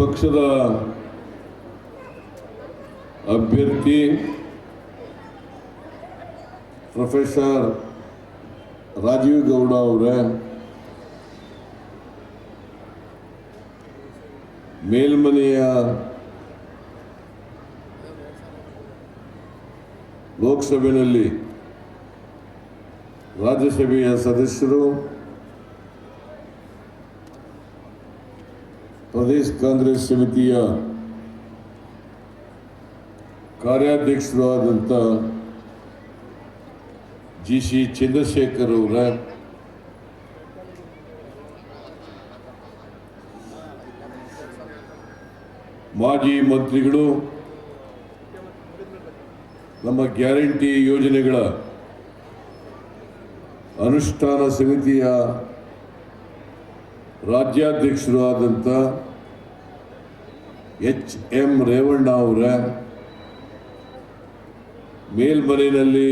ಪಕ್ಷದ ಅಭ್ಯರ್ಥಿ ಪ್ರೊಫೆಸರ್ ರಾಜೀವ್ ಗೌಡ ಅವರೇ ಮೇಲ್ಮನೆಯ ಲೋಕಸಭೆಯಲ್ಲಿ ರಾಜ್ಯಸಭೆಯ ಸದಸ್ಯರು ಪ್ರದೇಶ ಕಾಂಗ್ರೆಸ್ ಸಮಿತಿಯ ಕಾರ್ಯಾಧ್ಯಕ್ಷರು ಆದಂಥ ಜಿ ಸಿ ಚಂದ್ರಶೇಖರ್ ಅವರ ಮಾಜಿ ಮಂತ್ರಿಗಳು, ನಮ್ಮ ಗ್ಯಾರಂಟಿ ಯೋಜನೆಗಳ ಅನುಷ್ಠಾನ ಸಮಿತಿಯ ರಾಜ್ಯಾಧ್ಯಕ್ಷರು ಆದಂಥ ಎಚ್ ಎಂ ರೇವಣ್ಣ ಅವರ ಮೇಲ್ಮನೆಯಲ್ಲಿ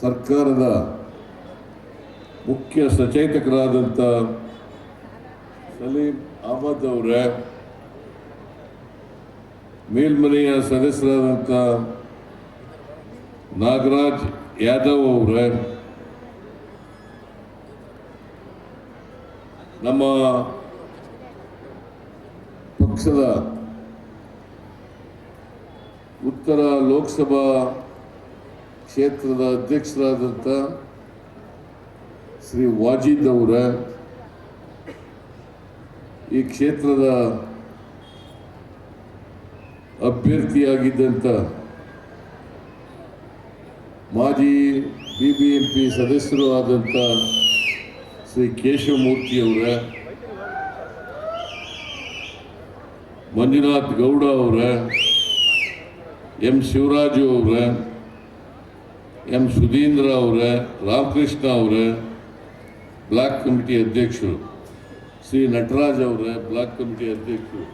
ಸರ್ಕಾರದ ಮುಖ್ಯ ಸಚೇತಕರಾದಂಥ ಸಲೀಂ ಅಹಮದ್ ಅವರ ಮೇಲ್ಮನೆಯ ಸದಸ್ಯರಾದಂಥ ನಾಗರಾಜ್ ಯಾದವ್ ಅವರ, ನಮ್ಮ ಪಕ್ಷದ ಉತ್ತರ ಲೋಕಸಭಾ ಕ್ಷೇತ್ರದ ಅಧ್ಯಕ್ಷರಾದಂಥ ಶ್ರೀ ವಾಜಿದ್ ಅವರ, ಈ ಕ್ಷೇತ್ರದ ಅಭ್ಯರ್ಥಿಯಾಗಿದ್ದಂಥ ಮಾಜಿ ಬಿ ಬಿ ಎಂ ಪಿ ಸದಸ್ಯರು ಆದಂಥ ಶ್ರೀ ಕೇಶವಮೂರ್ತಿಯವರ ಮಂಜುನಾಥ್ ಗೌಡ ಅವರ, ಎಂ ಶಿವರಾಜು ಅವರ, ಎಂ ಸುಧೀಂದ್ರ ಅವರ, ರಾಮಕೃಷ್ಣ ಅವರ, ಬ್ಲಾಕ್ ಕಮಿಟಿ ಅಧ್ಯಕ್ಷರು, ಶ್ರೀ ನಟರಾಜ್ ಅವರ, ಬ್ಲಾಕ್ ಕಮಿಟಿ ಅಧ್ಯಕ್ಷರು.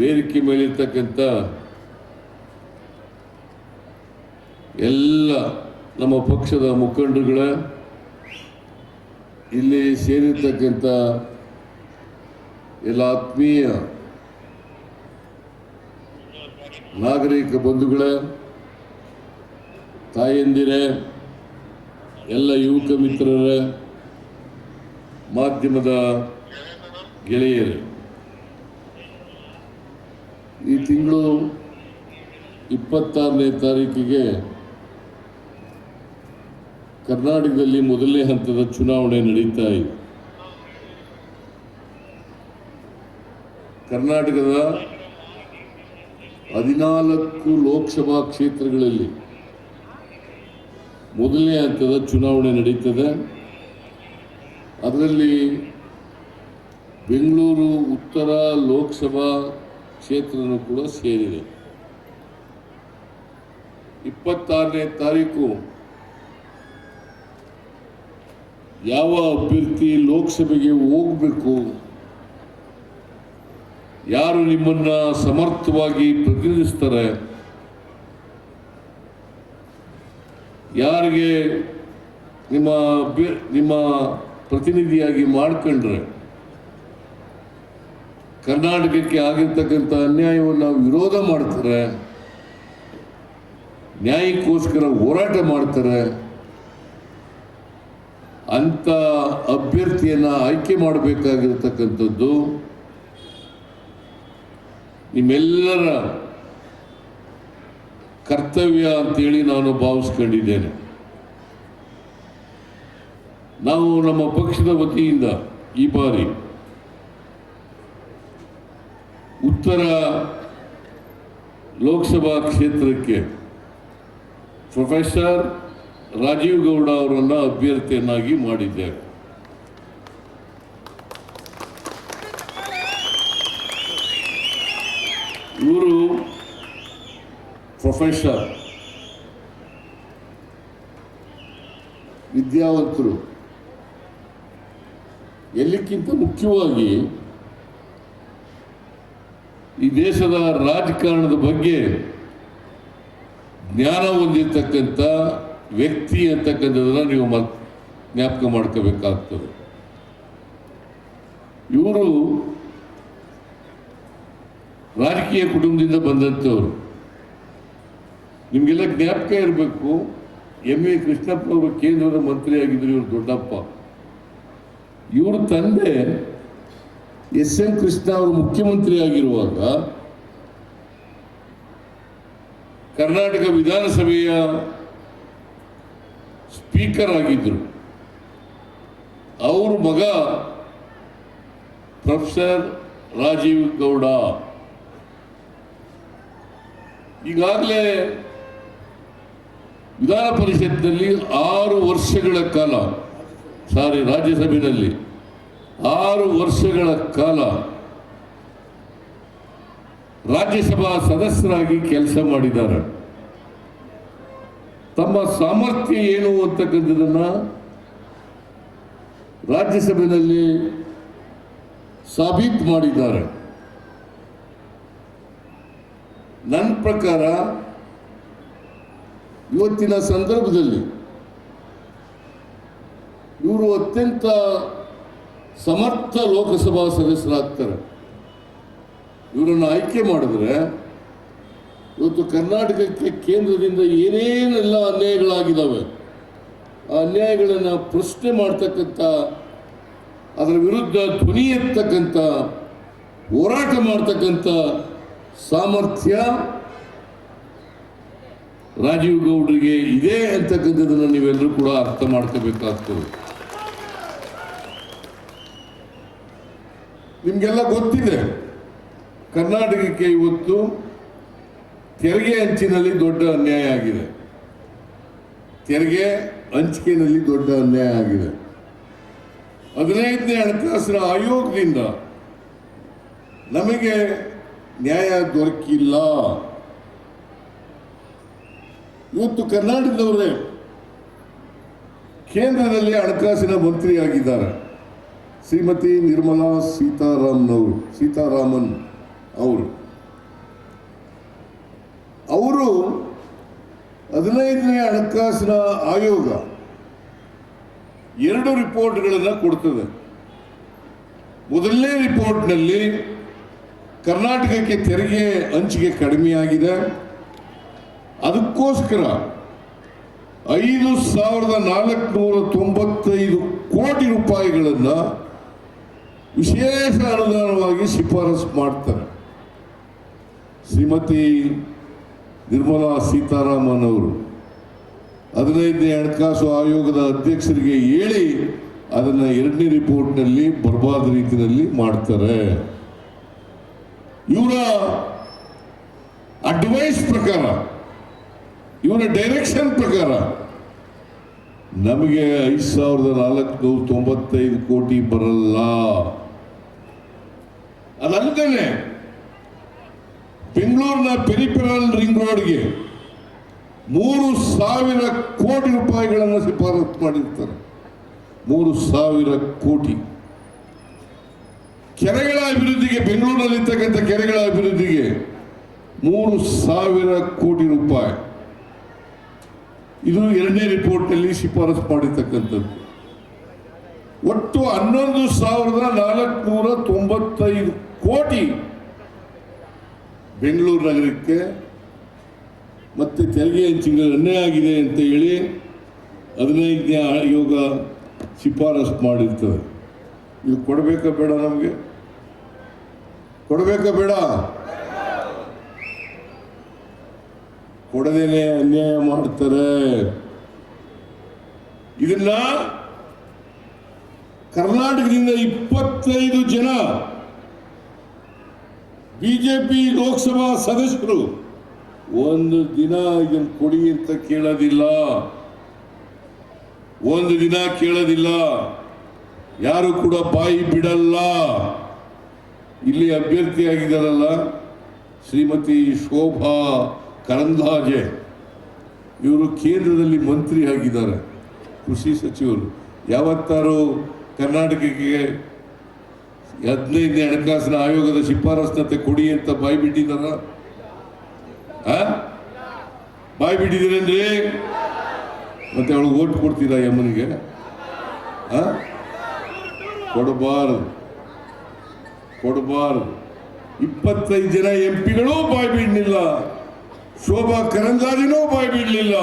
ವೇದಿಕೆ ಮೇಲಿರ್ತಕ್ಕಂಥ ಎಲ್ಲ ನಮ್ಮ ಪಕ್ಷದ ಮುಖಂಡರುಗಳ, ಇಲ್ಲಿ ಸೇರಿರ್ತಕ್ಕಂಥ ಎಲ್ಲ ಆತ್ಮೀಯ ನಾಗರಿಕ ಬಂಧುಗಳ, ತಾಯಂದಿರ, ಎಲ್ಲ ಯುವಕ ಮಿತ್ರರ, ಮಾಧ್ಯಮದ ಗೆಳೆಯರೇ. ಈ ತಿಂಗಳು ಇಪ್ಪತ್ತಾರನೇ ತಾರೀಕಿಗೆ ಕರ್ನಾಟಕದಲ್ಲಿ ಮೊದಲನೇ ಹಂತದ ಚುನಾವಣೆ ನಡೀತಾ ಇದೆ. ಕರ್ನಾಟಕದ ಹದಿನಾಲ್ಕು ಲೋಕಸಭಾ ಕ್ಷೇತ್ರಗಳಲ್ಲಿ ಮೊದಲನೇ ಹಂತದ ಚುನಾವಣೆ ನಡೀತದೆ. ಅದರಲ್ಲಿ ಬೆಂಗಳೂರು ಉತ್ತರ ಲೋಕಸಭಾ ಕ್ಷೇತ್ರನೂ ಕೂಡ ಸೇರಿದೆ. ಇಪ್ಪತ್ತಾರನೇ ತಾರೀಕು ಯಾವ ಅಭ್ಯರ್ಥಿ ಲೋಕಸಭೆಗೆ ಹೋಗಬೇಕು ಯಾರು ನಿಮ್ಮನ್ನ ಸಮರ್ಥವಾಗಿ ಪ್ರತಿನಿಧಿಸ್ತಾರೆ? ಯಾರಿಗೆ ನಿಮ್ಮ ನಿಮ್ಮ ಪ್ರತಿನಿಧಿಯಾಗಿ ಮಾಡ್ಕೊಂಡ್ರೆ? ಕರ್ನಾಟಕಕ್ಕೆ ಆಗಿರ್ತಕ್ಕಂಥ ಅನ್ಯಾಯವನ್ನು ವಿರೋಧ ಮಾಡ್ತಾರೆ, ನ್ಯಾಯಕ್ಕೋಸ್ಕರ ಹೋರಾಟ ಮಾಡ್ತಾರೆ, ಅಂಥ ಅಭ್ಯರ್ಥಿಯನ್ನು ಆಯ್ಕೆ ಮಾಡಬೇಕಾಗಿರ್ತಕ್ಕಂಥದ್ದು ನಿಮ್ಮೆಲ್ಲರ ಕರ್ತವ್ಯ ಅಂತೇಳಿ ನಾನು ಭಾವಿಸ್ಕೊಂಡಿದ್ದೇನೆ. ನಾವು ನಮ್ಮ ಪಕ್ಷದ ವತಿಯಿಂದ ಈ ಬಾರಿ ಉತ್ತರ ಲೋಕಸಭಾ ಕ್ಷೇತ್ರಕ್ಕೆ ಪ್ರೊಫೆಸರ್ ರಾಜೀವ್ ಗೌಡ ಅವರನ್ನು ಅಭ್ಯರ್ಥಿಯನ್ನಾಗಿ ಮಾಡಿದ್ದೇವೆ ಇವರು ಪ್ರೊಫೆಸರ್ ವಿದ್ಯಾವಂತರು, ಎಲ್ಲಕ್ಕಿಂತ ಮುಖ್ಯವಾಗಿ ಈ ದೇಶದ ರಾಜಕಾರಣದ ಬಗ್ಗೆ ಜ್ಞಾನ ಹೊಂದಿರತಕ್ಕಂಥ ವ್ಯಕ್ತಿ ಅಂತಕ್ಕಂಥದ್ದನ್ನು ನೀವು ಮತ್ ಜ್ಞಾಪಕ ಮಾಡ್ಕೋಬೇಕಾಗ್ತದೆ. ಇವರು ರಾಜಕೀಯ ಕುಟುಂಬದಿಂದ ಬಂದಂಥವ್ರು. ನಿಮಗೆಲ್ಲ ಜ್ಞಾಪಕ ಇರಬೇಕು. ಎಂ ಎ ಕೃಷ್ಣಪ್ಪ ಅವರು ಕೇಂದ್ರದ ಮಂತ್ರಿ ಆಗಿದ್ರು ಇವರು ದೊಡ್ಡಪ್ಪ. ಇವ್ರ ತಂದೆ ಎಸ್ ಎನ್ ಕೃಷ್ಣ ಅವರು ಮುಖ್ಯಮಂತ್ರಿ ಆಗಿರುವಾಗ ಕರ್ನಾಟಕ ವಿಧಾನಸಭೆಯ ಸ್ಪೀಕರ್ ಆಗಿದ್ದರು ಅವ್ರ ಮಗ ಪ್ರೊಫೆಸರ್ ರಾಜೀವ್ ಗೌಡ. ಈಗಾಗಲೇ ವಿಧಾನ ಪರಿಷತ್ನಲ್ಲಿ ಆರು ವರ್ಷಗಳ ಕಾಲ, ಸಾರಿ ರಾಜ್ಯಸಭೆಯಲ್ಲಿ ಆರು ವರ್ಷಗಳ ಕಾಲ ರಾಜ್ಯಸಭಾ ಸದಸ್ಯರಾಗಿ ಕೆಲಸ ಮಾಡಿದ್ದಾರೆ. ತಮ್ಮ ಸಾಮರ್ಥ್ಯ ಏನು ಅಂತಕ್ಕಂಥದ್ದನ್ನ ರಾಜ್ಯಸಭೆಯಲ್ಲಿ ಸಾಬೀತು ಮಾಡಿದ್ದಾರೆ. ನನ್ನ ಪ್ರಕಾರ ಇವತ್ತಿನ ಸಂದರ್ಭದಲ್ಲಿ ಇವರು ಅತ್ಯಂತ ಸಮರ್ಥ ಲೋಕಸಭಾ ಸದಸ್ಯರಾಗ್ತಾರೆ. ಇವರನ್ನು ಆಯ್ಕೆ ಮಾಡಿದ್ರೆ ಇವತ್ತು ಕರ್ನಾಟಕಕ್ಕೆ ಕೇಂದ್ರದಿಂದ ಏನೇನೆಲ್ಲ ಅನ್ಯಾಯಗಳಾಗಿದ್ದಾವೆ, ಆ ಅನ್ಯಾಯಗಳನ್ನು ಪ್ರಶ್ನೆ ಮಾಡ್ತಕ್ಕಂಥ, ಅದರ ವಿರುದ್ಧ ಧ್ವನಿ ಎತ್ತಕ್ಕಂಥ, ಹೋರಾಟ ಮಾಡ್ತಕ್ಕಂಥ ಸಾಮರ್ಥ್ಯ ರಾಜೀವ್ ಗೌಡರಿಗೆ ಇದೆ ಅಂತಕ್ಕಂಥದ್ದನ್ನು ನೀವೆಲ್ಲರೂ ಕೂಡ ಅರ್ಥ ಮಾಡ್ಕೋಬೇಕಾಗ್ತದೆ. ನಿಮಗೆಲ್ಲ ಗೊತ್ತಿದೆ, ಕರ್ನಾಟಕಕ್ಕೆ ಇವತ್ತು ತೆರಿಗೆ ಹಂಚಿನಲ್ಲಿ ದೊಡ್ಡ ಅನ್ಯಾಯ ಆಗಿದೆ. ತೆರಿಗೆ ಹಂಚಿಕೆಯಲ್ಲಿ ದೊಡ್ಡ ಅನ್ಯಾಯ ಆಗಿದೆ. ಹದಿನೈದನೇ ಹಣಕಾಸಿನ ಆಯೋಗದಿಂದ ನಮಗೆ ನ್ಯಾಯ ದೊರಕಿಲ್ಲ. ಇವತ್ತು ಕರ್ನಾಟಕದವರೇ ಕೇಂದ್ರದಲ್ಲಿ ಹಣಕಾಸಿನ ಮಂತ್ರಿಯಾಗಿದ್ದಾರೆ. ಶ್ರೀಮತಿ ನಿರ್ಮಲಾ ಸೀತಾರಾಮನ್ ಸೀತಾರಾಮನ್ ಅವರು. ಅವರು ಹದಿನೈದನೇ ಹಣಕಾಸಿನ ಆಯೋಗ ಎರಡು ರಿಪೋರ್ಟ್ಗಳನ್ನು ಕೊಡ್ತದೆ. ಮೊದಲನೇ ರಿಪೋರ್ಟ್ನಲ್ಲಿ ಕರ್ನಾಟಕಕ್ಕೆ ತೆರಿಗೆ ಹಂಚಿಕೆ ಕಡಿಮೆಯಾಗಿದೆ. ಅದಕ್ಕೋಸ್ಕರ ಐದು ಸಾವಿರದ ನಾಲ್ಕುನೂರ ತೊಂಬತ್ತೈದು ಕೋಟಿ ರೂಪಾಯಿಗಳನ್ನು ವಿಶೇಷ ಅನುದಾನವಾಗಿ ಶಿಫಾರಸು ಮಾಡ್ತಾರೆ. ಶ್ರೀಮತಿ ನಿರ್ಮಲಾ ಸೀತಾರಾಮನ್ ಅವರು ಹದಿನೈದನೇ ಹಣಕಾಸು ಆಯೋಗದ ಅಧ್ಯಕ್ಷರಿಗೆ ಹೇಳಿ ಅದನ್ನು ಎರಡನೇ ರಿಪೋರ್ಟ್ನಲ್ಲಿ ಬರ್ಬಾದ ರೀತಿಯಲ್ಲಿ ಮಾಡ್ತಾರೆ. ಇವರ ಅಡ್ವೈಸ್ ಪ್ರಕಾರ ಇವರ ಡೈರೆಕ್ಷನ್ ಪ್ರಕಾರ, ನಮಗೆ ಐದು ಸಾವಿರದ ನಾಲ್ಕುನೂರ ತೊಂಬತ್ತೈದು ಕೋಟಿ ಬರಲ್ಲ. ಅದಲ್ಲದೆ, ಬೆಂಗಳೂರಿನ ಪೆರಿಪೆರಲ್ ರಿಂಗ್ ರೋಡ್ಗೆ ಮೂರು ಸಾವಿರ ಕೋಟಿ ರೂಪಾಯಿಗಳನ್ನು ಶಿಫಾರಸು ಮಾಡಿರ್ತಾರೆ. ಮೂರು ಸಾವಿರ ಕೋಟಿ. ಕೆರೆಗಳ ಅಭಿವೃದ್ಧಿಗೆ, ಬೆಂಗಳೂರಿನಲ್ಲಿರ್ತಕ್ಕಂಥ ಕೆರೆಗಳ ಅಭಿವೃದ್ಧಿಗೆ ಮೂರು ಸಾವಿರ ಕೋಟಿ ರೂಪಾಯಿ. ಇದು ಎರಡನೇ ರಿಪೋರ್ಟ್ನಲ್ಲಿ ಶಿಫಾರಸು ಮಾಡಿರ್ತಕ್ಕಂಥದ್ದು. ಒಟ್ಟು ಹನ್ನೊಂದು ಸಾವಿರದ ನಾಲ್ಕುನೂರ ತೊಂಬತ್ತೈದು ಕೋಟಿ ಬೆಂಗಳೂರು ನಗರಕ್ಕೆ ಮತ್ತು ತೆರಿಗೆ ಹಂಚಿಕೆ ಅನ್ಯಾಯ ಆಗಿದೆ ಅಂತ ಹೇಳಿ ಹದಿನೈದನೇ ಆಯೋಗ ಶಿಫಾರಸು ಮಾಡಿರ್ತದೆ. ಇದು ಕೊಡಬೇಕಾ ಬೇಡ ನಮಗೆ? ಕೊಡಬೇಕಾ ಬೇಡ? ಕೊಡದೇನೆ ಅನ್ಯಾಯ ಮಾಡ್ತಾರೆ. ಇದನ್ನ ಕರ್ನಾಟಕದಿಂದ ಇಪ್ಪತ್ತೈದು ಜನ ಬಿಜೆಪಿ ಲೋಕಸಭಾ ಸದಸ್ಯರು ಒಂದು ದಿನ ಇದನ್ನು ಕೊಡಿ ಅಂತ ಕೇಳೋದಿಲ್ಲ. ಒಂದು ದಿನ ಕೇಳೋದಿಲ್ಲ. ಯಾರು ಕೂಡ ಬಾಯಿ ಬಿಡಲ್ಲ. ಇಲ್ಲಿ ಅಭ್ಯರ್ಥಿಯಾಗಿದ್ದಾರಲ್ಲ ಶ್ರೀಮತಿ ಶೋಭಾ ಕರಂದ್ಲಾಜೆ ಇವರು ಕೇಂದ್ರದಲ್ಲಿ ಮಂತ್ರಿ ಆಗಿದ್ದಾರೆ. ಕೃಷಿ ಸಚಿವರು. ಯಾವತ್ತಾರು ಕರ್ನಾಟಕಕ್ಕೆ ಹದಿನೈದನೇ ಹಣಕಾಸಿನ ಆಯೋಗದ ಶಿಫಾರಸ್ನಂತೆ ಕೊಡಿ ಅಂತ ಬಾಯಿ ಬಿಟ್ಟಿದ್ದಾರ? ಬಾಯಿ ಬಿಟ್ಟಿದ್ದೀರೇನ್ರಿ ಮತ್ತೆ ಅವಳು ಓಟ್ ಕೊಡ್ತೀರಾ ಯಮ್ಮನಿಗೆ ಆ? ಕೊಡಬಾರದು. ಕೊಡಬಾರದು. ಇಪ್ಪತ್ತೈದು ಜನ ಎಂ ಪಿಗಳು ಬಾಯಿ ಬಿಡಲಿಲ್ಲ. ಶೋಭಾ ಕರಂದ್ಲಾಜೆನೂ ಬಾಯಿ ಬಿಡಲಿಲ್ಲ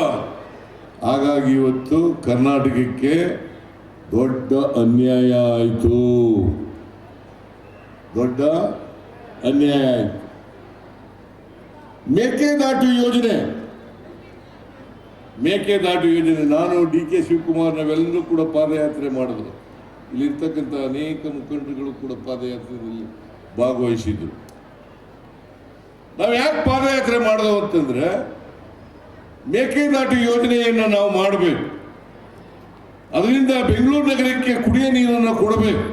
ಹಾಗಾಗಿ ಇವತ್ತು ಕರ್ನಾಟಕಕ್ಕೆ ದೊಡ್ಡ ಅನ್ಯಾಯ ಆಯಿತು. ದೊಡ್ಡ ಅನ್ಯಾಯ ಆಯಿತು. ಮೇಕೆದಾಟು ಯೋಜನೆ. ಮೇಕೆದಾಟು ಯೋಜನೆ. ನಾನು ಡಿ ಕೆ ಶಿವಕುಮಾರ್ ನಾವೆಲ್ಲರೂ ಕೂಡ ಪಾದಯಾತ್ರೆ ಮಾಡಿದ್ರು. ಇಲ್ಲಿರ್ತಕ್ಕಂಥ ಅನೇಕ ಮುಖಂಡರುಗಳು ಕೂಡ ಪಾದಯಾತ್ರೆಯಲ್ಲಿ ಭಾಗವಹಿಸಿದ್ರು. ನಾವು ಯಾಕೆ ಪಾದಯಾತ್ರೆ ಮಾಡಿದೆವು ಅಂತಂದ್ರೆ ಮೇಕೆದಾಟು ಯೋಜನೆಯನ್ನು ನಾವು ಮಾಡಬೇಕು. ಅದರಿಂದ ಬೆಂಗಳೂರು ನಗರಕ್ಕೆ ಕುಡಿಯ ನೀರನ್ನು ಕೊಡಬೇಕು.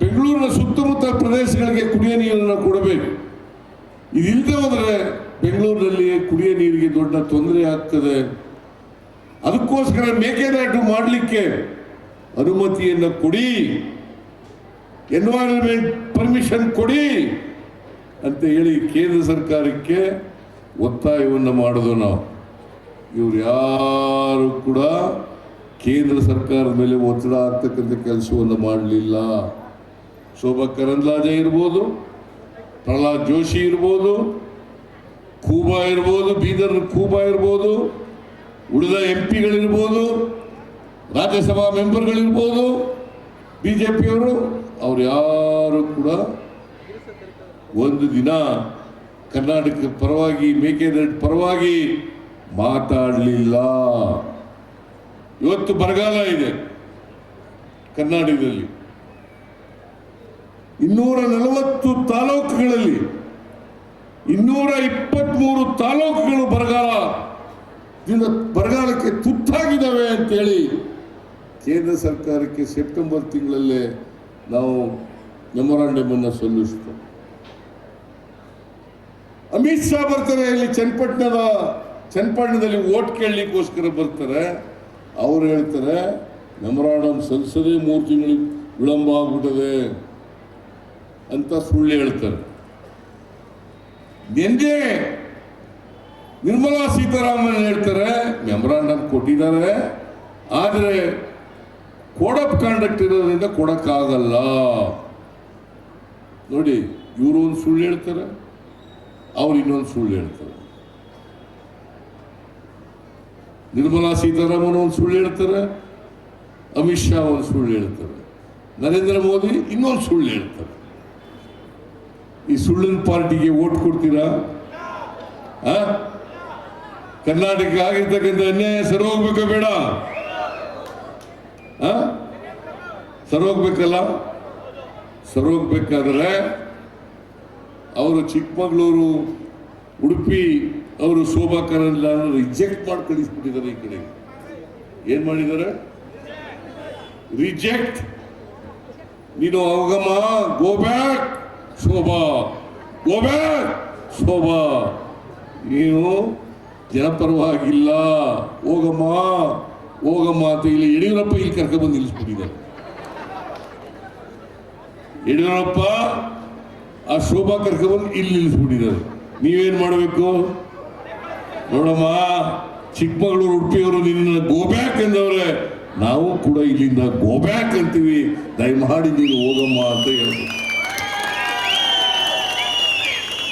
ಬೆಂಗಳೂರಿನ ಸುತ್ತಮುತ್ತ ಪ್ರದೇಶಗಳಿಗೆ ಕುಡಿಯ ನೀರನ್ನು ಕೊಡಬೇಕು. ಇದಿಲ್ಲದೆ ಹೋದರೆ ಬೆಂಗಳೂರಿನಲ್ಲಿ ಕುಡಿಯ ನೀರಿಗೆ ದೊಡ್ಡ ತೊಂದರೆ ಆಗ್ತದೆ. ಅದಕ್ಕೋಸ್ಕರ ಮೇಕೆದಾಟು ಮಾಡಲಿಕ್ಕೆ ಅನುಮತಿಯನ್ನು ಕೊಡಿ. ಎನ್ವೈರನ್ಮೆಂಟ್ ಪರ್ಮಿಷನ್ ಕೊಡಿ. ಅಂತ ಹೇಳಿ ಕೇಂದ್ರ ಸರ್ಕಾರಕ್ಕೆ ಒತ್ತಾಯವನ್ನು ಮಾಡೋದು ನಾವು. ಇವ್ರು ಯಾರು ಕೂಡ ಕೇಂದ್ರ ಸರ್ಕಾರದ ಮೇಲೆ ಒತ್ತಡ ಆಗ್ತಕ್ಕಂಥ ಕೆಲಸವನ್ನು ಮಾಡಲಿಲ್ಲ. ಶೋಭಾ ಕರಂದ್ಲಾಜೆ ಇರ್ಬೋದು, ಪ್ರಹ್ಲಾದ್ ಜೋಶಿ ಇರ್ಬೋದು ಕೂಬಾ ಇರ್ಬೋದು, ಬೀದರ್ ಕೂಬಾ ಇರ್ಬೋದು, ಉಳಿದ ಎಂ ಪಿಗಳಿರ್ಬೋದು ರಾಜ್ಯಸಭಾ ಮೆಂಬರ್ಗಳಿರ್ಬೋದು ಬಿ ಜೆ ಪಿಯವರು ಅವ್ರು ಯಾರು ಕೂಡ ಒಂದು ದಿನ ಕರ್ನಾಟಕ ಪರವಾಗಿ, ಮೇಕೆದಾಟು ಪರವಾಗಿ ಮಾತಾಡಲಿಲ್ಲ. ಇವತ್ತು ಬರಗಾಲ ಇದೆ ಕರ್ನಾಟಕದಲ್ಲಿ. ಇನ್ನೂರ ನಲವತ್ತು ತಾಲೂಕುಗಳಲ್ಲಿ ಇನ್ನೂರ ಇಪ್ಪತ್ಮೂರು ತಾಲೂಕುಗಳು ಬರಗಾಲ ಬರಗಾಲಕ್ಕೆ ತುತ್ತಾಗಿದ್ದಾವೆ ಅಂತೇಳಿ ಕೇಂದ್ರ ಸರ್ಕಾರಕ್ಕೆ ಸೆಪ್ಟೆಂಬರ್ ತಿಂಗಳಲ್ಲೇ ನಾವು ಮೆಮೊರಾಂಡಮನ್ನು ಸಲ್ಲಿಸ್ತೇವೆ ಸಲ್ಲಿಸ್ತು ಅಮಿತ್ ಶಾ ಬರ್ತಾರೆ, ಇಲ್ಲಿ ಚನ್ನಪಟ್ಟಣದ, ಚನ್ನಪಟ್ಟಣದಲ್ಲಿ ಓಟ್ ಕೇಳಲಿಕ್ಕೋಸ್ಕರ ಬರ್ತಾರೆ. ಅವ್ರು ಹೇಳ್ತಾರೆ ಮೆಮೊರಾಂಡಮ್ ಸಲ್ಲಿಸದೇ ಮೂರು ತಿಂಗಳು ವಿಳಂಬ ಆಗ್ಬಿಟ್ಟದೆ ಅಂತ ಸುಳ್ಳು ಹೇಳ್ತಾರೆ. ನಿನ್ನೆ ನಿರ್ಮಲಾ ಸೀತಾರಾಮನ್ ಹೇಳ್ತಾರೆ, ಮೆಮೊರಾಂಡಮ್ ಕೊಟ್ಟಿದ್ದಾರೆ, ಆದರೆ ಕೋಡ್ ಆಫ್ ಕಾಂಡಕ್ಟ್ ಇರೋದ್ರಿಂದ ಕೊಡಕ್ಕಾಗಲ್ಲ. ನೋಡಿ, ಇವರು ಒಂದು ಸುಳ್ಳು ಹೇಳ್ತಾರೆ. ಅವ್ರು ಇನ್ನೊಂದು ಸುಳ್ಳು ಹೇಳ್ತಾರೆ. ನಿರ್ಮಲಾ ಸೀತಾರಾಮನ್ ಒಂದು ಸುಳ್ಳು ಹೇಳ್ತಾರೆ, ಅಮಿತ್ ಶಾ ಒಂದು ಸುಳ್ಳು ಹೇಳ್ತಾರೆ, ನರೇಂದ್ರ ಮೋದಿ ಇನ್ನೊಂದು ಸುಳ್ಳು ಹೇಳ್ತಾರೆ. ಈ ಸುಳ್ಳಿನ ಪಾರ್ಟಿಗೆ ಓಟ್ ಕೊಡ್ತೀರಾ? ಕರ್ನಾಟಕ ಆಗಿರ್ತಕ್ಕಂಥ ಅನ್ಯಾಯ ಸರಿ ಹೋಗ್ಬೇಕ ಬೇಡ? ಹಾ ಸರಿ ಹೋಗ್ಬೇಕಲ್ಲ ಸರಿ ಹೋಗ್ಬೇಕಾದ್ರೆ ಅವರು ಚಿಕ್ಕಮಗಳೂರು, ಉಡುಪಿ, ಅವರು ಶೋಭಾ ಕರಂದ್ಲಾನ ರಿಜೆಕ್ಟ್ ಮಾಡಿ ಕಳಿಸ್ಬಿಟ್ಟಿದ್ದಾರೆ ಈ ಕಡೆ. ಏನ್ ಮಾಡಿದ್ದಾರೆ? ರಿಜೆಕ್ಟ್ ನೀನು ಅವಗಮ go back Shobha. Go back Shobha. ನೀನು ಜನಪರವಾಗಿಲ್ಲ. ಹೋಗಮ್ಮ ಹೋಗಮ್ಮ ಅಂತ ಇಲ್ಲಿ ಯಡಿಯೂರಪ್ಪ ಇಲ್ಲಿ ಕರ್ಕೊಂಡ್ಬಂದು ನಿಲ್ಲಿಸ್ಬಿಟ್ಟಿದ್ದಾರೆ. ಯಡಿಯೂರಪ್ಪ ಆ ಶೋಭಾ ಕಾರ್ಯಕ್ರಮ ಇಲ್ಲಿ ನಿಲ್ಲಿಸ್ಬಿಟ್ಟಿದ್ದಾರೆ ನೀವೇನ್ ಮಾಡಬೇಕು? ನೋಡಮ್ಮ, ಚಿಕ್ಕಮಗಳೂರು ಉಡುಪಿಯವರು ನಿನ್ನ ಗೋಬ್ಯಾಕ್ ಎಂದವ್ರೆ. ನಾವು ಕೂಡ ಇಲ್ಲಿಂದ ಗೋಬ್ಯಾಕ್ ಅಂತೀವಿ. ದಯಮಾಡಿ ನೀನು ಹೋಗಮ್ಮ ಅಂತ ಹೇಳ್ತೀವಿ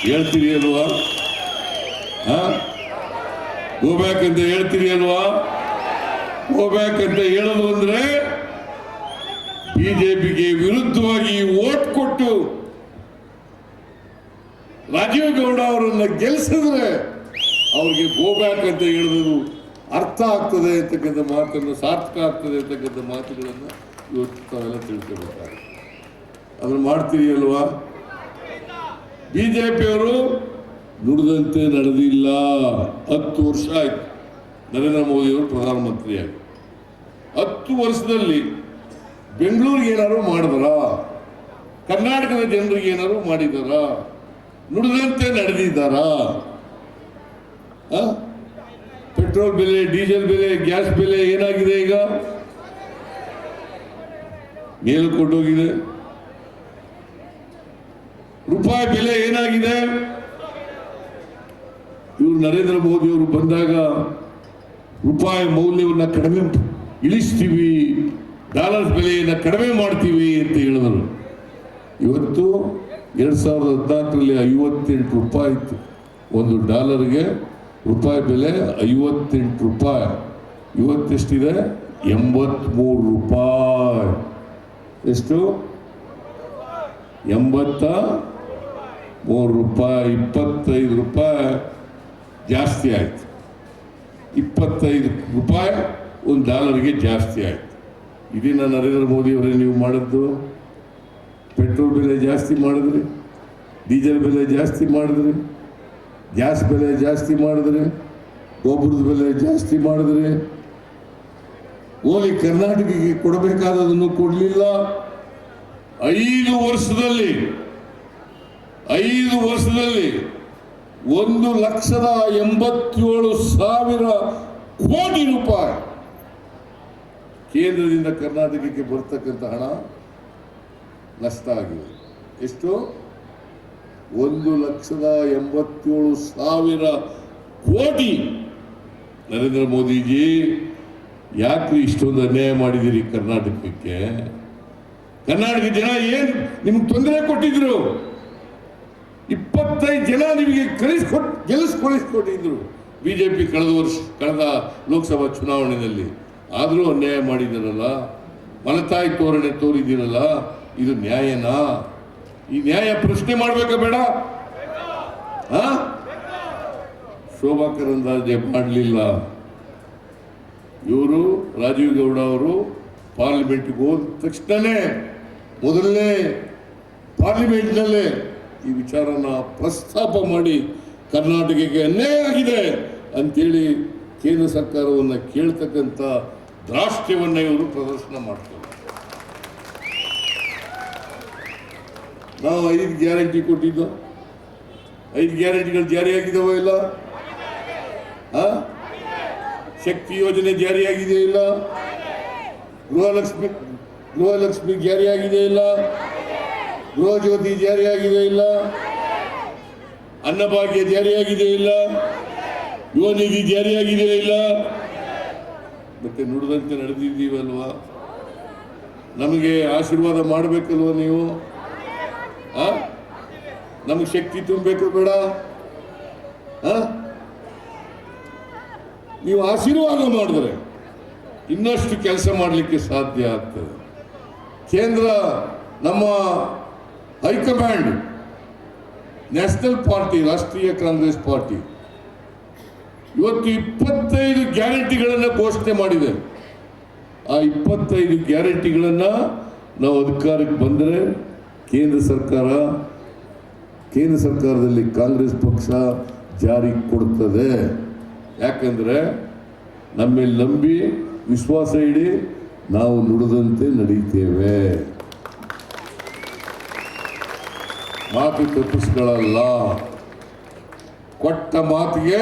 ಹೇಳ್ತೀರಿ ಅಲ್ವಾ? ಗೋಬ್ಯಾಕ್ ಅಂತ ಹೇಳ್ತೀರಿ ಅಲ್ವಾ? ಗೋಬ್ಯಾಕ್ ಅಂತ ಹೇಳೋದು ಅಂದ್ರೆ, ಬಿಜೆಪಿಗೆ ವಿರುದ್ಧವಾಗಿ ಓಟ್ ಕೊಟ್ಟು ರಾಜೀವ್ ಗೌಡ ಅವರನ್ನ ಗೆಲ್ಲಿಸಿದ್ರೆ ಅವ್ರಿಗೆ ಗೋಬ್ಯಾಕ್ ಅಂತ ಹೇಳಿದ್ರು ಅರ್ಥ ಆಗ್ತದೆ ಅಂತಕ್ಕಂಥ ಮಾತನ್ನು ಸಾರ್ಥಕ ಆಗ್ತದೆ ಅಂತಕ್ಕಂಥ ಮಾತುಗಳನ್ನು ಇವತ್ತು ತಾವೆಲ್ಲ ತಿಳ್ಕೊಬೇಕಾಗುತ್ತೆ ಅದನ್ನು ಮಾಡ್ತೀರಿ ಅಲ್ವಾ? ಬಿಜೆಪಿಯವರು ನುಡಿದಂತೆ ನಡೆದಿಲ್ಲ. ಹತ್ತು ವರ್ಷ ಆಯ್ತು. ನರೇಂದ್ರ ಮೋದಿಯವರು ಪ್ರಧಾನಮಂತ್ರಿಯಾಗಿ. ಹತ್ತು ವರ್ಷದಲ್ಲಿ ಬೆಂಗಳೂರಿಗೆ ಏನಾದ್ರು ಮಾಡಿದಾರ? ಕರ್ನಾಟಕದ ಜನರಿಗೆ ಏನಾದ್ರು ಮಾಡಿದಾರ? ನುಡಿದಂತೆ ನಡೆದಿದ್ದಾರಾ? ಪೆಟ್ರೋಲ್ ಬೆಲೆ, ಡೀಸೆಲ್ ಬೆಲೆ, ಗ್ಯಾಸ್ ಬೆಲೆ ಏನಾಗಿದೆ ಈಗ? ಕೊಟ್ಟೋಗಿದೆ. ರೂಪಾಯಿ ಬೆಲೆ ಏನಾಗಿದೆ? ಇವರು ನರೇಂದ್ರ ಮೋದಿ ಅವರು ಬಂದಾಗ ರೂಪಾಯಿ ಮೌಲ್ಯವನ್ನು ಕಡಿಮೆ ಇಳಿಸ್ತೀವಿ ಡಾಲರ್ ಬೆಲೆಯನ್ನು ಕಡಿಮೆ ಮಾಡ್ತೀವಿ ಅಂತ ಹೇಳಿದರು. ಇವತ್ತು ಎರಡು ಸಾವಿರದ ಹದಿನಾಲ್ಕರಲ್ಲಿ ಐವತ್ತೆಂಟು ರೂಪಾಯಿ ಇತ್ತು. ಒಂದು ಡಾಲರ್ಗೆ ರೂಪಾಯಿ ಬೆಲೆ ಐವತ್ತೆಂಟು ರೂಪಾಯಿ. ಇವತ್ತೆಷ್ಟಿದೆ? ಎಂಬತ್ತ್ಮೂರು ರೂಪಾಯಿ. ಎಷ್ಟು? ಎಂಬತ್ತ ಮೂರು ರೂಪಾಯಿ. ಇಪ್ಪತ್ತೈದು ರೂಪಾಯಿ. ಜಾಸ್ತಿ ಆಯಿತು. ಇಪ್ಪತ್ತೈದು ರೂಪಾಯಿ ಒಂದು ಡಾಲರ್ಗೆ ಜಾಸ್ತಿ ಆಯಿತು. ಇದನ್ನು ನರೇಂದ್ರ ಮೋದಿಯವರೇ ನೀವು ಮಾಡಿದ್ದು? ಪೆಟ್ರೋಲ್ ಬೆಲೆ ಜಾಸ್ತಿ ಮಾಡಿದ್ರೆ, ಡೀಸೆಲ್ ಬೆಲೆ ಜಾಸ್ತಿ ಮಾಡಿದ್ರೆ, ಗ್ಯಾಸ್ ಬೆಲೆ ಜಾಸ್ತಿ ಮಾಡಿದ್ರೆ ಗೊಬ್ಬರದ ಬೆಲೆ ಜಾಸ್ತಿ ಮಾಡಿದ್ರೆ. ಓಲಿ ಕರ್ನಾಟಕಕ್ಕೆ ಕೊಡಬೇಕಾದದನ್ನು ಕೊಡಲಿಲ್ಲ. ಐದು ವರ್ಷದಲ್ಲಿ ಐದು ವರ್ಷದಲ್ಲಿ ಒಂದು ಲಕ್ಷದ ಎಂಬತ್ತೇಳು ಸಾವಿರ ಕೋಟಿ ರೂಪಾಯಿ ಕೇಂದ್ರದಿಂದ ಕರ್ನಾಟಕಕ್ಕೆ ಬರ್ತಕ್ಕಂಥ ಹಣ ನಷ್ಟ ಆಗಿದೆ. ಎಷ್ಟು? ಒಂದು ಲಕ್ಷದ ಎಂಬತ್ತೇಳು ಸಾವಿರ ಕೋಟಿ. ನರೇಂದ್ರ ಮೋದಿಜಿ ಯಾಕೆ ಇಷ್ಟೊಂದು ಅನ್ಯಾಯ ಮಾಡಿದಿರಿ ಕರ್ನಾಟಕಕ್ಕೆ? ಕರ್ನಾಟಕ ಜನ ಏನು ನಿಮ್ಗೆ ತೊಂದರೆ ಕೊಟ್ಟಿದ್ರು? ಇಪ್ಪತ್ತೈದು ಜನ ನಿಮಗೆ ಕಳಿಸ್ಕೊಟ್, ಗೆಲ್ಲಿಸ್ಕೊಳಿಸ್ಕೊಟ್ಟಿದ್ರು ಬಿಜೆಪಿ ಕಳೆದ ವರ್ಷ, ಕಳೆದ ಲೋಕಸಭಾ ಚುನಾವಣೆಯಲ್ಲಿ. ಆದರೂ ಅನ್ಯಾಯ ಮಾಡಿದ್ದೀರಲ್ಲ? ಮನತಾಯಿ ತೋರಣೆ ತೋರಿದ್ದೀರಲ್ಲ? ಇದು ನ್ಯಾಯನಾ? ಈ ನ್ಯಾಯ ಪ್ರಶ್ನೆ ಮಾಡ್ಬೇಕಾ ಬೇಡ? ಶೋಭಾ ಕರಂದ್ಲಾಜೆ ಮಾಡಲಿಲ್ಲ. ಇವರು ರಾಜೀವ್ ಗೌಡ ಅವರು ಪಾರ್ಲಿಮೆಂಟ್ಗೆ ಹೋದ ತಕ್ಷಣನೇ, ಮೊದಲನೇ ಪಾರ್ಲಿಮೆಂಟ್ನಲ್ಲೇ ಈ ವಿಚಾರನ ಪ್ರಸ್ತಾಪ ಮಾಡಿ ಕರ್ನಾಟಕಕ್ಕೆ ಅನ್ಯಾಯ ಆಗಿದೆ ಅಂತೇಳಿ ಕೇಂದ್ರ ಸರ್ಕಾರವನ್ನು ಕೇಳ್ತಕ್ಕಂಥ ದ್ರಾಷ್ಟ್ಯವನ್ನು ಇವರು ಪ್ರದರ್ಶನ ಮಾಡ್ತಾರೆ. ನಾವು ಐದು ಗ್ಯಾರಂಟಿ ಕೊಟ್ಟಿದ್ದು. ಐದು ಗ್ಯಾರಂಟಿಗಳು ಜಾರಿಯಾಗಿದ್ದಾವೋ ಇಲ್ಲ? ಶಕ್ತಿ ಯೋಜನೆ ಜಾರಿಯಾಗಿದೆ ಇಲ್ಲ? ಗೃಹಲಕ್ಷ್ಮಿ ಗೃಹಲಕ್ಷ್ಮಿ ಜಾರಿಯಾಗಿದೆ ಇಲ್ಲ? ಗೃಹ ಜ್ಯೋತಿ ಜಾರಿಯಾಗಿದೆ ಇಲ್ಲ? ಅನ್ನಭಾಗ್ಯ ಜಾರಿಯಾಗಿದೆ ಇಲ್ಲ? ಯುವ ನಿಧಿ ಜಾರಿಯಾಗಿದೆ ಇಲ್ಲ? ಮತ್ತೆ ನುಡಿದಂತೆ ನಡೆದಿದ್ದೀವಲ್ವಾ? ನಮಗೆ ಆಶೀರ್ವಾದ ಮಾಡಬೇಕಲ್ವ ನೀವು? ನಮಗೆ ಶಕ್ತಿ ತುಂಬಬೇಕು ಬೇಡ? ನೀವು ಆಶೀರ್ವಾದ ಮಾಡಿದ್ರೆ ಇನ್ನಷ್ಟು ಕೆಲಸ ಮಾಡಲಿಕ್ಕೆ ಸಾಧ್ಯ ಆಗ್ತದೆ. ಕೇಂದ್ರ, ನಮ್ಮ ಹೈಕಮಾಂಡ್, ನ್ಯಾಷನಲ್ ಪಾರ್ಟಿ, ರಾಷ್ಟ್ರೀಯ ಕಾಂಗ್ರೆಸ್ ಪಾರ್ಟಿ, ಇವತ್ತು ಇಪ್ಪತ್ತೈದು ಗ್ಯಾರಂಟಿಗಳನ್ನು ಘೋಷಣೆ ಮಾಡಿದೆ. ಆ ಇಪ್ಪತ್ತೈದು ಗ್ಯಾರಂಟಿಗಳನ್ನು ನಾವು ಅಧಿಕಾರಕ್ಕೆ ಬಂದರೆ ಕೇಂದ್ರ ಸರ್ಕಾರ, ಕೇಂದ್ರ ಸರ್ಕಾರದಲ್ಲಿ ಕಾಂಗ್ರೆಸ್ ಪಕ್ಷ ಜಾರಿ ಕೊಡುತ್ತದೆ. ಯಾಕಂದರೆ ನಮ್ಮಲ್ಲಿ ನಂಬಿ ವಿಶ್ವಾಸ ಇಡಿ ನಾವು ನುಡಿದಂತೆ ನಡೀತೇವೆ. ಮಾತು ತಪ್ಪಿಸ್ಕೊಳ್ಳಲ್ಲ ಕೊಟ್ಟ ಮಾತಿಗೆ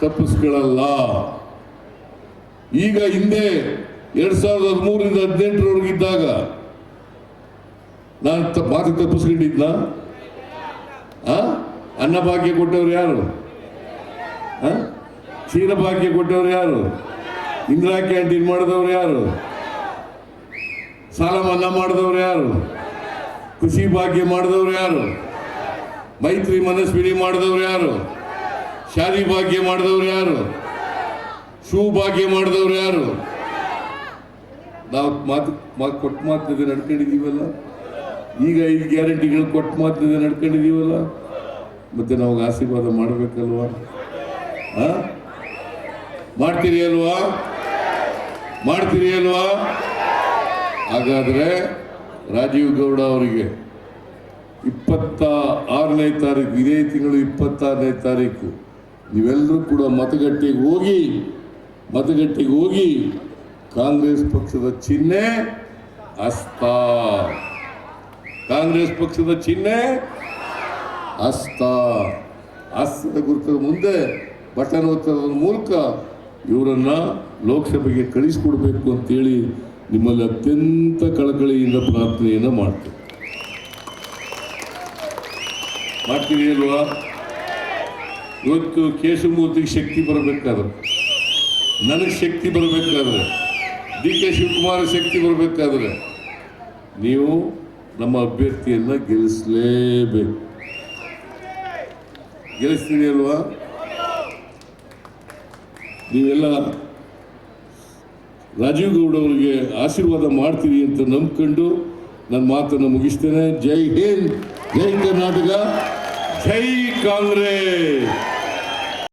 ತಪ್ಪಿಸ್ಕೊಳ್ಳಲ್ಲ ಈಗ ಹಿಂದೆ ಎರಡು ಸಾವಿರದ ಹದಿಮೂರರಿಂದ ಹದಿನೆಂಟರವರೆಗಿದ್ದಾಗ ನಾನು ಮಾತು ತಪ್ಪಿಸ್ಕೊಂಡಿದ್ನ? ಅನ್ನಭಾಗ್ಯ ಕೊಟ್ಟವ್ರು ಯಾರು? ಕ್ಷೀರಭಾಗ್ಯ ಕೊಟ್ಟವ್ರು ಯಾರು? ಇಂದಿರಾ ಕ್ಯಾಂಟೀನ್ ಮಾಡಿದವ್ರು ಯಾರು? ಸಾಲ ಮನ್ನಾ ಮಾಡಿದವ್ರು ಯಾರು? ಕೃಷಿ ಭಾಗ್ಯ ಮಾಡಿದವ್ರು ಯಾರು? ಮೈತ್ರಿ ಮನಸ್ವಿನಿ ಮಾಡಿದವ್ರು ಯಾರು? ಶಾದಿ ಭಾಗ್ಯ ಮಾಡಿದವ್ರು ಯಾರು? ಶೂ ಭಾಗ್ಯ ಮಾಡಿದವ್ರು ಯಾರು? ನಾವು ಮಾತು ಮಾತು ಕೊಟ್ಟ ಮಾತು ನಡ್ಕೊಂಡಿದ್ದೀವಲ್ಲ? ಈಗ ಐದು ಗ್ಯಾರಂಟಿಗಳು ಕೊಟ್ಟ ಮಾತ್ರ ನಡ್ಕೊಂಡಿದ್ದೀವಲ್ಲ? ಮತ್ತೆ ನಾವು ಆಶೀರ್ವಾದ ಮಾಡಬೇಕಲ್ವಾ? ಮಾಡ್ತೀರಿ ಅಲ್ವಾ ಮಾಡ್ತೀರಿ ಅಲ್ವಾ ಹಾಗಾದ್ರೆ ರಾಜೀವ್ ಗೌಡ ಅವರಿಗೆ ಇಪ್ಪತ್ತ ಆರನೇ ತಾರೀಕು, ಇದೇ ತಿಂಗಳು ಇಪ್ಪತ್ತಾರನೇ ತಾರೀಕು, ನೀವೆಲ್ಲರೂ ಕೂಡ ಮತಗಟ್ಟೆಗೆ ಹೋಗಿ ಮತಗಟ್ಟೆಗೆ ಹೋಗಿ ಕಾಂಗ್ರೆಸ್ ಪಕ್ಷದ ಚಿಹ್ನೆ ಹಸ್ತ ಕಾಂಗ್ರೆಸ್ ಪಕ್ಷದ ಚಿಹ್ನೆ? ಹಸ್ತ ಹಸ್ತದ ಗುರುತದ ಮುಂದೆ ಬಟನ್ ಒತ್ತದ ಮೂಲಕ ಇವರನ್ನ ಲೋಕಸಭೆಗೆ ಕಳಿಸಿಕೊಡ್ಬೇಕು ಅಂತೇಳಿ ನಿಮ್ಮಲ್ಲಿ ಅತ್ಯಂತ ಕಳಕಳಿಯಿಂದ ಪ್ರಾರ್ಥನೆಯನ್ನು ಮಾಡ್ತೇವೆ ಮಾಡ್ತೀವಿ ಅಲ್ವಾ ಇವತ್ತು ಕೇಶವಮೂರ್ತಿಗೆ ಶಕ್ತಿ ಬರಬೇಕಾದ್ರೆ, ನನಗೆ ಶಕ್ತಿ ಬರಬೇಕಾದ್ರೆ, ಡಿ ಕೆ ಶಿವಕುಮಾರ್ ಶಕ್ತಿ ಬರಬೇಕಾದ್ರೆ, ನೀವು ನಮ್ಮ ಅಭ್ಯರ್ಥಿಯನ್ನು ಗೆಲ್ಲಿಸಲೇಬೇಕು. ಗೆಲ್ಲಿಸ್ತೀನಿ ಅಲ್ವಾ? ನೀವೆಲ್ಲ ರಾಜೀವ್ ಗೌಡ ಅವರಿಗೆ ಆಶೀರ್ವಾದ ಮಾಡ್ತೀರಿ ಅಂತ ನಂಬ್ಕೊಂಡು ನನ್ನ ಮಾತನ್ನು ಮುಗಿಸ್ತೇನೆ. ಜೈ ಹಿಂದ್, ಜೈ ಕರ್ನಾಟಕ, ಜೈ ಕಾಂಗ್ರೆಸ್.